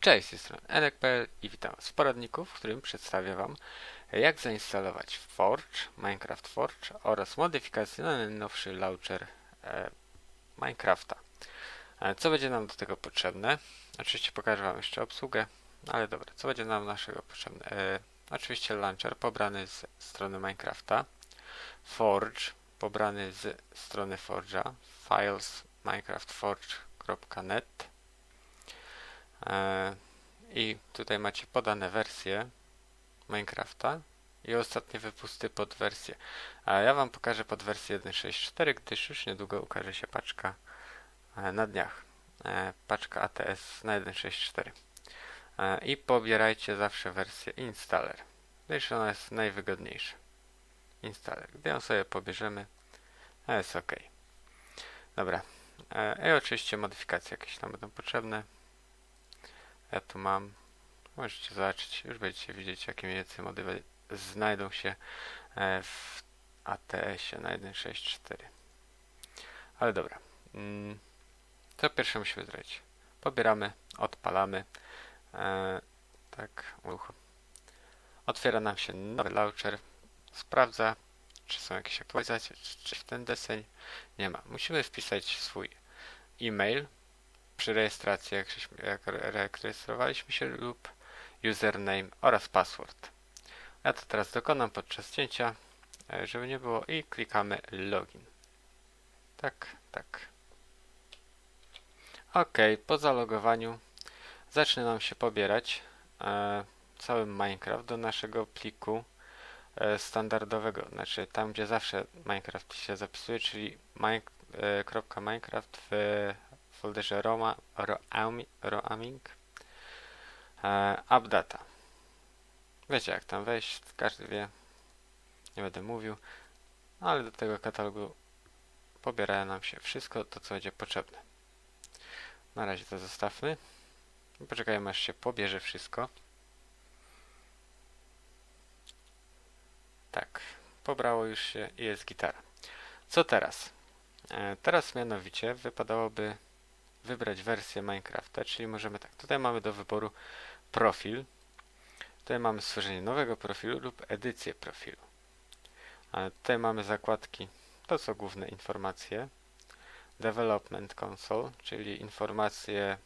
Cześć, z tej strony Enek.pl i witam Was w poradniku, w którym przedstawię Wam jak zainstalować Forge, Minecraft Forge oraz modyfikacje na najnowszy launcher e, Minecrafta. E, co będzie nam do tego potrzebne? Oczywiście pokażę Wam jeszcze obsługę, ale dobra, co będzie nam naszego potrzebne? E, oczywiście launcher pobrany z strony Minecrafta, Forge pobrany z strony Forge'a, files minecraftforge.net I tutaj macie podane wersje Minecrafta i ostatnie wypusty pod wersję. A ja Wam pokażę pod wersję 1.6.4, gdyż już niedługo ukaże się paczka e, na dniach. E, paczka ATS na 1.6.4. I pobierajcie zawsze wersję installer, gdyż ona jest najwygodniejsza. Installer. Gdy ją sobie pobierzemy, jest ok. Dobra. I oczywiście modyfikacje jakieś nam będą potrzebne. Ja tu mam, możecie zobaczyć, już będziecie widzieć jakie mniej więcej mody znajdą się e, w ATS-ie na 1.6.4. Ale dobra. Mm, co pierwsze musimy zrobić? Pobieramy, odpalamy. E, tak, uch. Otwiera nam się nowy launcher. Sprawdza, czy są jakieś aktualizacje, czy, czy w ten deseń nie ma. Musimy wpisać swój e-mail, przy rejestracji, jak, jak rejestrowaliśmy się lub username oraz password. Ja to teraz dokonam podczas cięcia, e, żeby nie było i klikamy login. Tak, tak. Ok, po zalogowaniu zacznie nam się pobierać e, cały Minecraft do naszego pliku e, standardowego, znaczy tam gdzie zawsze Minecraft się zapisuje, czyli .minecraft w folderze Roma, Roaming e, Updata. Wiecie jak tam wejść, każdy wie. Nie będę mówił, ale do tego katalogu pobiera nam się wszystko to, co będzie potrzebne. Na razie to zostawmy. Poczekajmy aż się pobierze wszystko. Tak, pobrało już się i jest gitara. Co teraz? E, teraz mianowicie wypadałoby wybrać wersję Minecrafta, czyli możemy tak, tutaj mamy do wyboru profil, tutaj mamy stworzenie nowego profilu lub edycję profilu. A tutaj mamy zakładki, to są główne informacje, Development Console, czyli informacje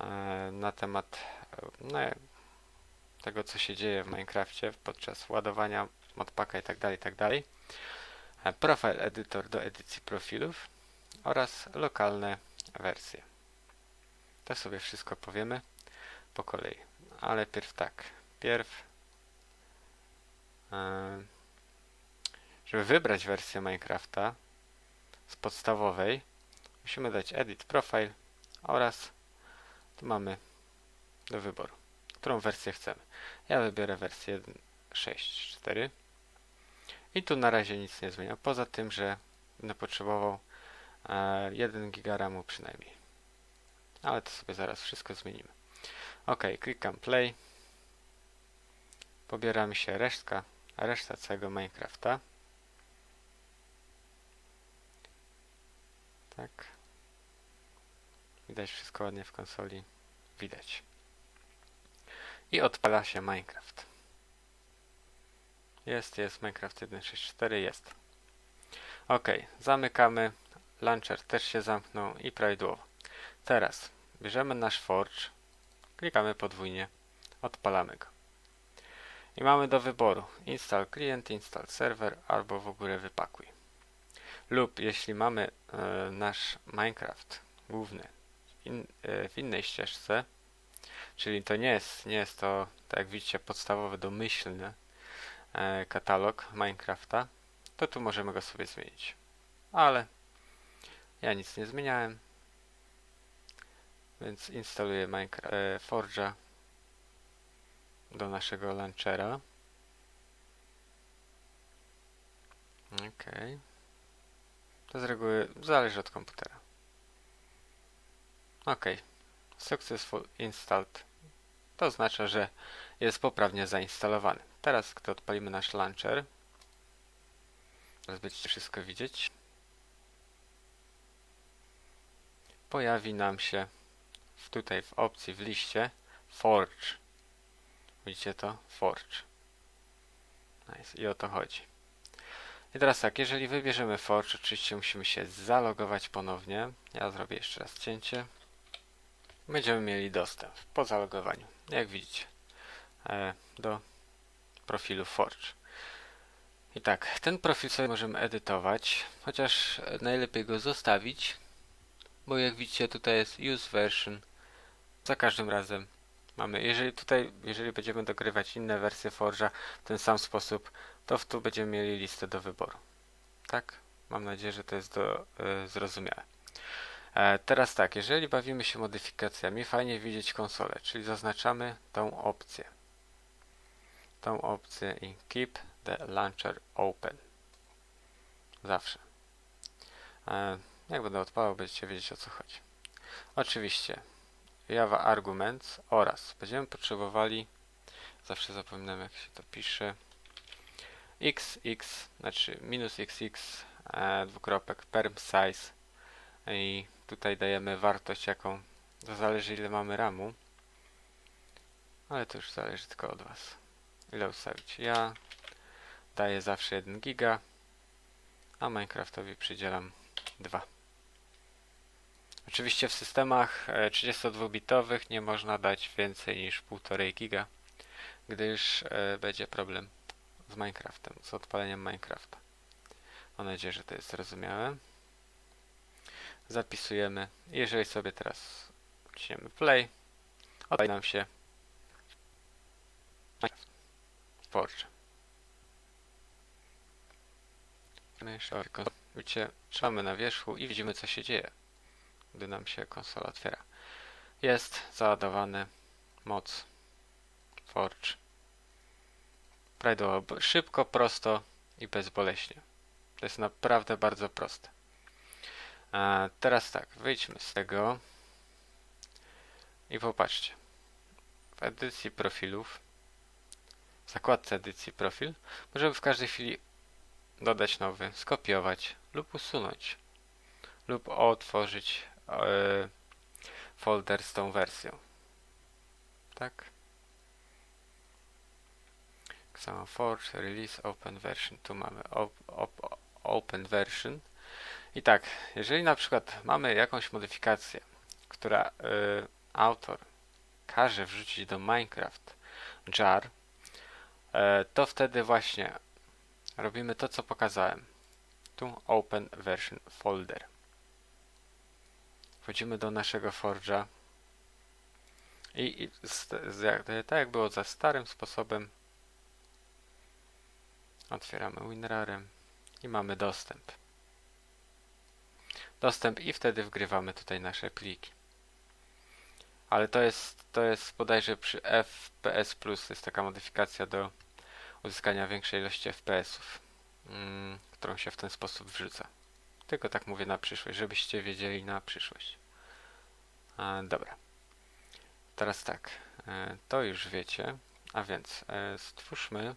e, na temat no, tego, co się dzieje w Minecrafcie podczas ładowania modpaka itd., tak itd. Tak e, Profile Editor do edycji profilów oraz lokalne wersję. To sobie wszystko powiemy po kolei. Ale pierw tak. Pierw żeby wybrać wersję Minecrafta z podstawowej musimy dać edit profile oraz tu mamy do wyboru, którą wersję chcemy. Ja wybiorę wersję 1.6.4 i tu na razie nic nie zmienia, poza tym, że będę potrzebował 1 giga RAMu przynajmniej. Ale to sobie zaraz wszystko zmienimy. Ok, klikam play. Pobieramy się resztka, reszta całego Minecrafta. Tak. Widać wszystko ładnie w konsoli. Widać. I odpala się Minecraft. Jest, jest Minecraft 1.6.4, jest. Ok, zamykamy Launcher też się zamknął i prawidłowo. Teraz bierzemy nasz Forge, klikamy podwójnie, odpalamy go. I mamy do wyboru install client, install server albo w ogóle wypakuj. Lub jeśli mamy e, nasz Minecraft główny in, e, w innej ścieżce, czyli to nie jest, nie jest to, tak jak widzicie, podstawowy, domyślny e, katalog Minecrafta, to tu możemy go sobie zmienić. Ale ja nic nie zmieniałem. Więc instaluję Minecraft, e, Forge'a do naszego launchera. Ok. To z reguły zależy od komputera. Ok. Successful installed. To oznacza, że jest poprawnie zainstalowany. Teraz, gdy odpalimy nasz launcher, teraz będziecie wszystko widzieć pojawi nam się tutaj w opcji w liście Forge. Widzicie to? Forge. Nice. I o to chodzi. I teraz tak, jeżeli wybierzemy Forge, oczywiście musimy się zalogować ponownie. Ja zrobię jeszcze raz cięcie. Będziemy mieli dostęp po zalogowaniu, jak widzicie, e, do profilu Forge. I tak, ten profil sobie możemy edytować, chociaż najlepiej go zostawić, bo jak widzicie tutaj jest use version. Za każdym razem mamy, jeżeli tutaj, jeżeli będziemy dogrywać inne wersje Forge'a w ten sam sposób, to w tu będziemy mieli listę do wyboru. Tak? Mam nadzieję, że to jest do, y, zrozumiałe. E, teraz tak, jeżeli bawimy się modyfikacjami, fajnie widzieć konsolę, czyli zaznaczamy tą opcję. Tą opcję i keep the launcher open. Zawsze. E, jak będę odpalał, będziecie wiedzieć o co chodzi. Oczywiście Java Arguments oraz będziemy potrzebowali, zawsze zapominam jak się to pisze, xx, znaczy minus xx, e, dwukropek perm size i tutaj dajemy wartość jaką, to zależy ile mamy ramu, ale to już zależy tylko od Was. Ile ustawić? Ja daję zawsze 1 giga, a Minecraftowi przydzielam 2. Oczywiście w systemach 32-bitowych nie można dać więcej niż 1,5 giga, gdyż e, będzie problem z Minecraftem, z odpaleniem Minecrafta. Mam nadzieję, że to jest zrozumiałe. Zapisujemy. Jeżeli sobie teraz wciśniemy play, odpali nam się Forge. Trzymamy na wierzchu i widzimy co się dzieje, gdy nam się konsola otwiera. Jest załadowany moc Forge. Prawidłowo, szybko, prosto i bezboleśnie. To jest naprawdę bardzo proste. A teraz tak, wyjdźmy z tego i popatrzcie. W edycji profilów, w zakładce edycji profil, możemy w każdej chwili dodać nowy, skopiować lub usunąć lub otworzyć folder z tą wersją. Tak? Samo Forge, Release, Open Version. Tu mamy op, op, Open Version. I tak, jeżeli na przykład mamy jakąś modyfikację, która y, autor każe wrzucić do Minecraft jar, y, to wtedy właśnie robimy to, co pokazałem. Tu Open Version Folder. Wchodzimy do naszego Forge'a i, i z, z, tak jak było za starym sposobem otwieramy WinRARem i mamy dostęp. Dostęp i wtedy wgrywamy tutaj nasze pliki. Ale to jest, to jest bodajże przy FPS+, jest taka modyfikacja do uzyskania większej ilości FPS-ów, mm, którą się w ten sposób wrzuca. Tylko tak mówię na przyszłość, żebyście wiedzieli na przyszłość. A, dobra. Teraz tak, e, to już wiecie, a więc e, stwórzmy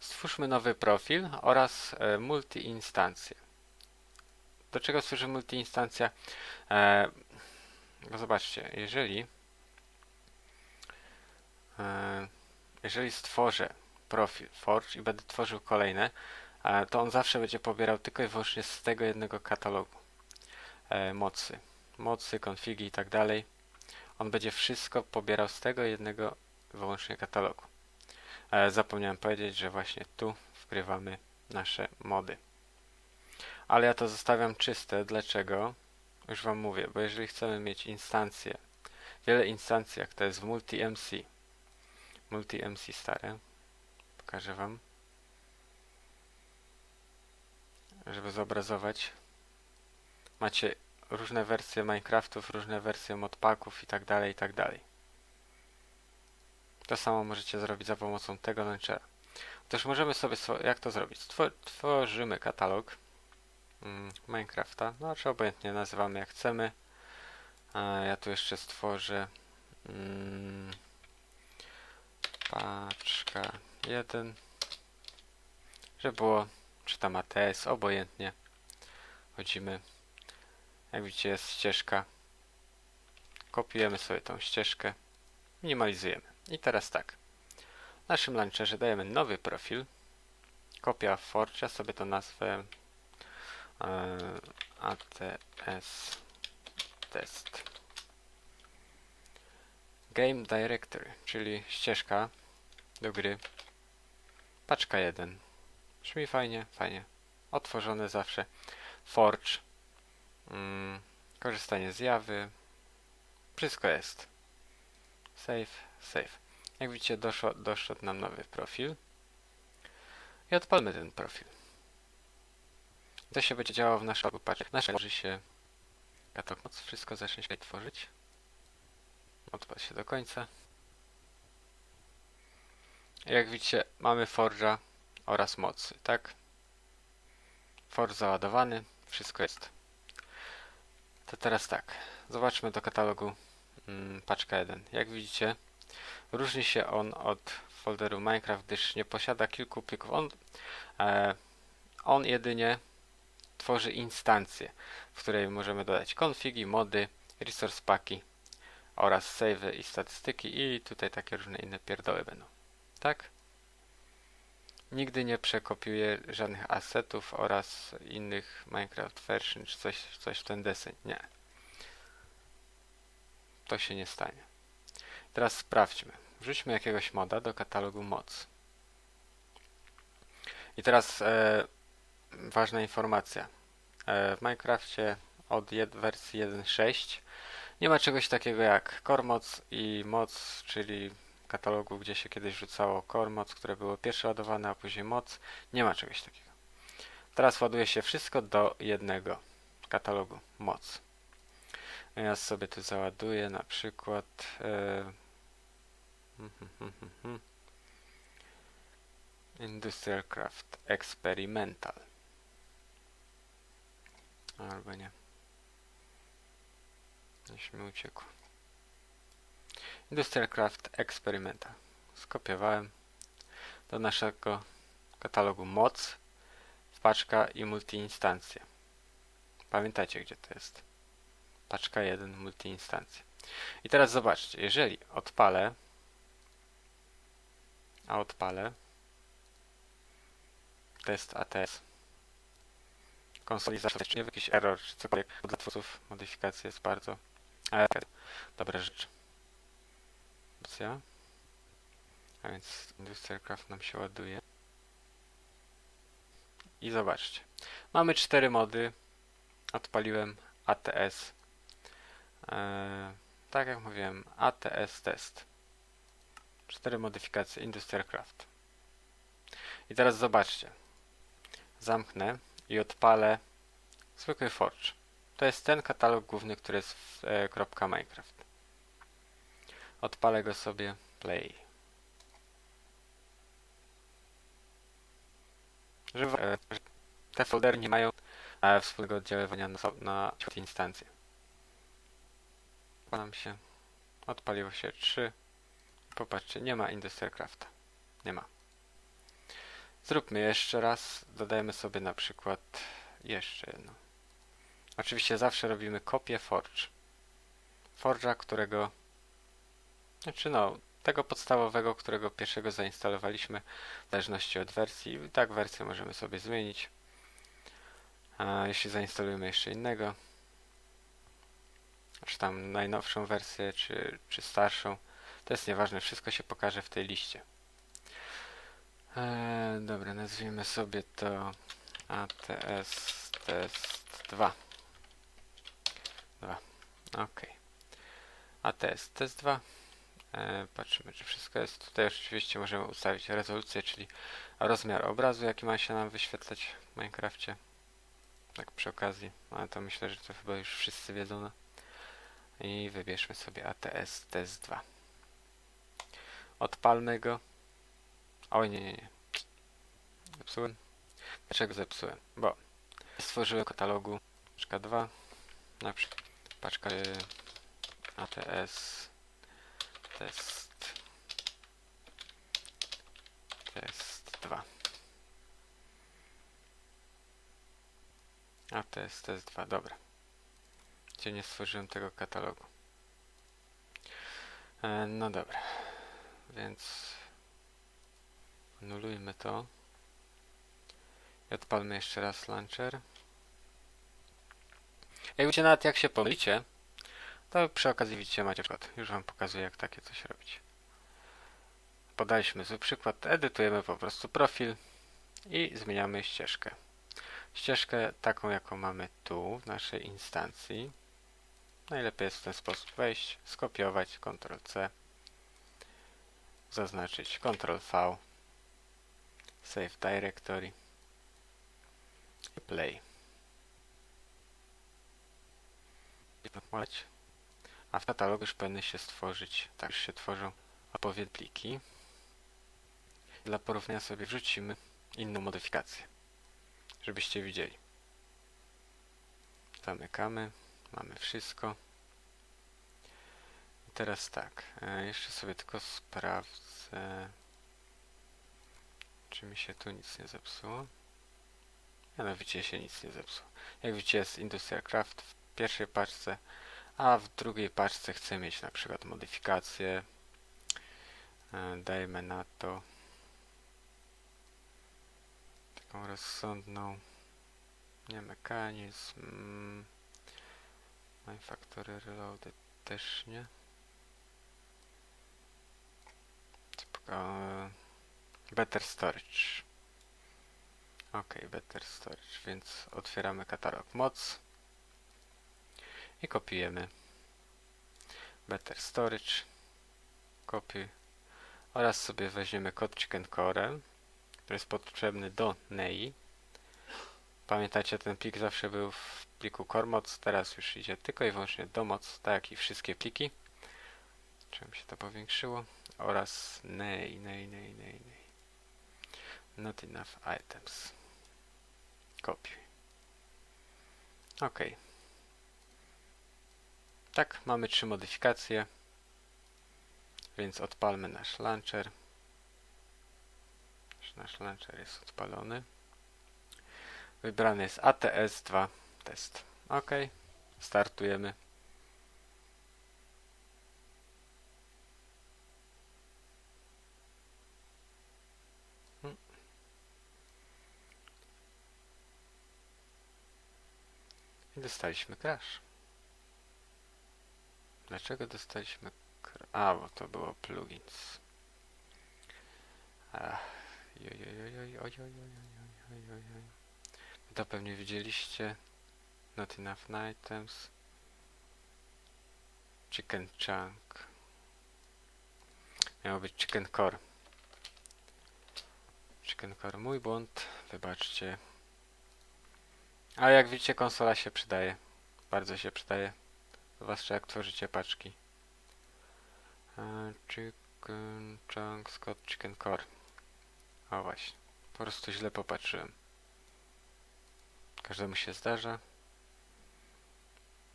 Stwórzmy nowy profil oraz e, multi-instancję. Do czego służy multi-instancja? E, bo zobaczcie, jeżeli e, jeżeli stworzę profil Forge i będę tworzył kolejne, e, to on zawsze będzie pobierał tylko i wyłącznie z tego jednego katalogu e, mocy. Mocy, konfigi i tak dalej. On będzie wszystko pobierał z tego jednego wyłącznie katalogu. E, zapomniałem powiedzieć, że właśnie tu wgrywamy nasze mody. Ale ja to zostawiam czyste. Dlaczego? Już Wam mówię, bo jeżeli chcemy mieć instancje, wiele instancji, jak to jest w multi-MC, multi-MC stare, pokażę Wam, żeby zobrazować. Macie różne wersje Minecraftów, różne wersje modpacków i tak dalej, i tak dalej. To samo możecie zrobić za pomocą tego launchera. Otóż możemy sobie, jak to zrobić? Tworzymy katalog mm, Minecrafta, no czy obojętnie nazywamy jak chcemy. ja tu jeszcze stworzę mm, paczka 1, żeby było, czy tam ATS, obojętnie. Chodzimy, jak widzicie jest ścieżka kopiujemy sobie tą ścieżkę, minimalizujemy. I teraz tak. W naszym launcherze dajemy nowy profil. Kopia Forge, sobie to nazwę e, ATS test. Game Directory, czyli ścieżka do gry. Paczka 1. Brzmi fajnie, fajnie. Otworzone zawsze. Forge. Mm, korzystanie z Jawy. Wszystko jest. Save, save. Jak widzicie, doszło, doszedł nam nowy profil. I odpalmy ten profil. To się będzie działo w naszym patrz. Nasza tworzy się moc. Wszystko zacznie się tworzyć. Odpal się do końca. Jak widzicie, mamy Forge'a oraz mocy, tak? Forge załadowany, wszystko jest. To teraz tak, zobaczmy do katalogu mm, paczka 1. Jak widzicie, różni się on od folderu Minecraft, gdyż nie posiada kilku plików. On, e, on jedynie tworzy instancję, w której możemy dodać konfigi, mody, resource paki oraz save i statystyki i tutaj takie różne inne pierdoły będą. Tak? Nigdy nie przekopiuję żadnych assetów oraz innych Minecraft version czy coś, coś w ten deseń. Nie. To się nie stanie. Teraz sprawdźmy. Wrzućmy jakiegoś moda do katalogu moc. I teraz e, ważna informacja. E, w Minecrafcie od wersji 1.6 nie ma czegoś takiego jak core moc i moc, czyli katalogu, gdzie się kiedyś rzucało core moc, które było pierwsze ładowane, a później moc. Nie ma czegoś takiego. Teraz ładuje się wszystko do jednego katalogu moc. Ja sobie tu załaduję na przykład e, Industrial Craft Experimental. Albo nie. Gdzieś mi uciekło. Industrial Craft Experimental. Skopiowałem do naszego katalogu moc, paczka i multiinstancje. Pamiętajcie gdzie to jest. Paczka 1, multiinstancje. I teraz zobaczcie, jeżeli odpalę, a odpalę test ATS konsoli zawsze nie jakiś error czy cokolwiek dla twórców modyfikacja jest bardzo dobra rzecz a więc Industrial Craft nam się ładuje. I zobaczcie. Mamy cztery mody. Odpaliłem ATS eee, tak jak mówiłem ATS test. Cztery modyfikacje. Industrial Craft i teraz zobaczcie. Zamknę i odpalę zwykły Forge. To jest ten katalog główny, który jest w e, .minecraft. Odpalę go sobie play. Żeby, e, te foldery nie mają e, wspólnego oddziaływania na, na instancje. Odpalam się. Odpaliło się 3. Popatrzcie, nie ma Industrial Crafta. Nie ma. Zróbmy jeszcze raz. Dodajemy sobie na przykład jeszcze jedno. Oczywiście zawsze robimy kopię Forge. Forge'a, którego znaczy no, tego podstawowego, którego pierwszego zainstalowaliśmy w zależności od wersji. Tak wersję możemy sobie zmienić. A jeśli zainstalujemy jeszcze innego, czy tam najnowszą wersję, czy, czy starszą, to jest nieważne, wszystko się pokaże w tej liście. Eee, dobra, nazwijmy sobie to ATS test 2. 2. Ok. ATS test 2. Eee, patrzymy, czy wszystko jest. Tutaj oczywiście możemy ustawić rezolucję, czyli rozmiar obrazu, jaki ma się nam wyświetlać w Minecrafcie. Tak przy okazji, ale to myślę, że to chyba już wszyscy wiedzą. No. I wybierzmy sobie ATS test 2. Odpalmy go. Oj, nie, nie, nie. Zepsułem. Dlaczego zepsułem? Bo stworzyłem katalogu paczka 2, na przykład paczka ATS test test 2 ATS test 2, dobra. Gdzie nie stworzyłem tego katalogu. E, no dobra, więc anulujmy to. I odpalmy jeszcze raz launcher. Jak widzicie, nawet jak się pomylicie, to przy okazji widzicie macie przykład. Już wam pokazuję, jak takie coś robić. Podaliśmy zły przykład, edytujemy po prostu profil i zmieniamy ścieżkę. Ścieżkę taką, jaką mamy tu w naszej instancji. Najlepiej jest w ten sposób wejść, skopiować, Ctrl-C, zaznaczyć Ctrl-V, Save Directory i Play. A w katalogu już powinny się stworzyć, tak już się tworzą odpowiednie pliki. Dla porównania sobie wrzucimy inną modyfikację, żebyście widzieli. Zamykamy, mamy wszystko. I teraz tak, e, jeszcze sobie tylko sprawdzę, czy mi się tu nic nie zepsuło. Mianowicie się nic nie zepsuło. Jak widzicie jest Industrial Craft w pierwszej paczce, a w drugiej paczce chcę mieć na przykład modyfikację. E, dajmy na to taką rozsądną. Nie mechanizm. Mm, My Factory Reloaded też nie. E, Better Storage. Ok, Better Storage więc otwieramy katalog moc i kopiujemy Better Storage. Kopiuj. Oraz sobie weźmiemy kod Chicken Core który jest potrzebny do NEI. Pamiętacie ten plik zawsze był w pliku CoreMods teraz już idzie tylko i wyłącznie do moc tak jak i wszystkie pliki. Czym się to powiększyło? Oraz NEI, NEI, NEI, NEI, NEI. Not enough items. Kopiuj. Ok tak, mamy trzy modyfikacje. Więc odpalmy nasz launcher. Nasz launcher jest odpalony. Wybrany jest ATS2 test. OK. Startujemy. Hmm. I dostaliśmy crash. Dlaczego dostaliśmy... A, bo to było plugins. To pewnie widzieliście. Not enough items. Chicken chunk. Miało być chicken core. Chicken core, mój błąd. Wybaczcie. Ale jak widzicie konsola się przydaje. Bardzo się przydaje. Zwłaszcza jak tworzycie paczki. Chicken chunk Scott Chicken Core. O właśnie. Po prostu źle popatrzyłem. Każdemu się zdarza.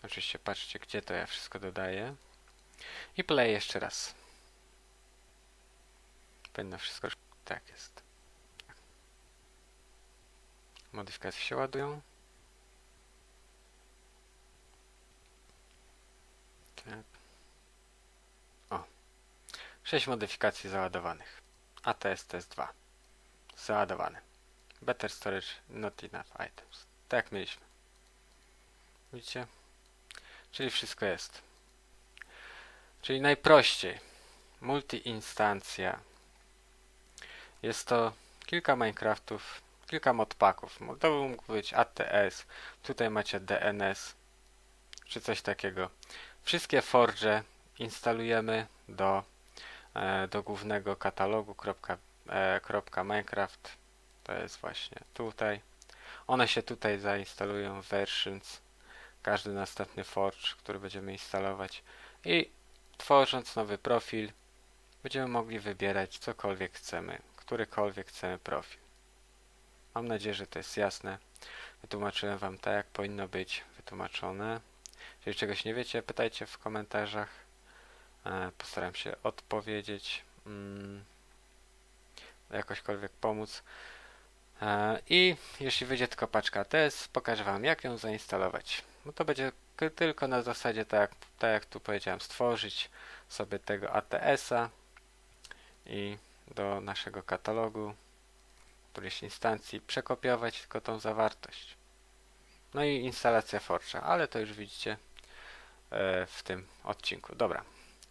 Oczywiście patrzcie, gdzie to ja wszystko dodaję. I play jeszcze raz. Powinno wszystko... Tak jest. Modyfikacje się ładują. O. 6 modyfikacji załadowanych. ATS test 2. Załadowany. Better storage, not enough items. Tak mieliśmy. Widzicie? Czyli wszystko jest. Czyli najprościej. Multi-instancja. Jest to kilka Minecraftów, kilka modpaków. To mógł być ATS, tutaj macie DNS, czy coś takiego. Wszystkie forge instalujemy do, e, do głównego katalogu e, Minecraft. To jest właśnie tutaj. One się tutaj zainstalują versions. Każdy następny forge, który będziemy instalować. I tworząc nowy profil, będziemy mogli wybierać cokolwiek chcemy, którykolwiek chcemy profil. Mam nadzieję, że to jest jasne. Wytłumaczyłem Wam tak, jak powinno być wytłumaczone. Jeżeli czegoś nie wiecie, pytajcie w komentarzach. E, postaram się odpowiedzieć, mm, jakośkolwiek pomóc. E, I jeśli wyjdzie tylko paczka TS, pokażę Wam jak ją zainstalować. No to będzie tylko na zasadzie tak, tak jak tu powiedziałem, stworzyć sobie tego ATS-a i do naszego katalogu którejś instancji przekopiować tylko tą zawartość. No i instalacja Forge'a, ale to już widzicie e, w tym odcinku. Dobra,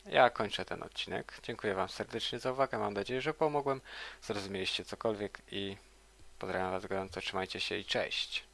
ja kończę ten odcinek. Dziękuję Wam serdecznie za uwagę. Mam nadzieję, że pomogłem. Zrozumieliście cokolwiek i pozdrawiam Was gorąco. Trzymajcie się i cześć.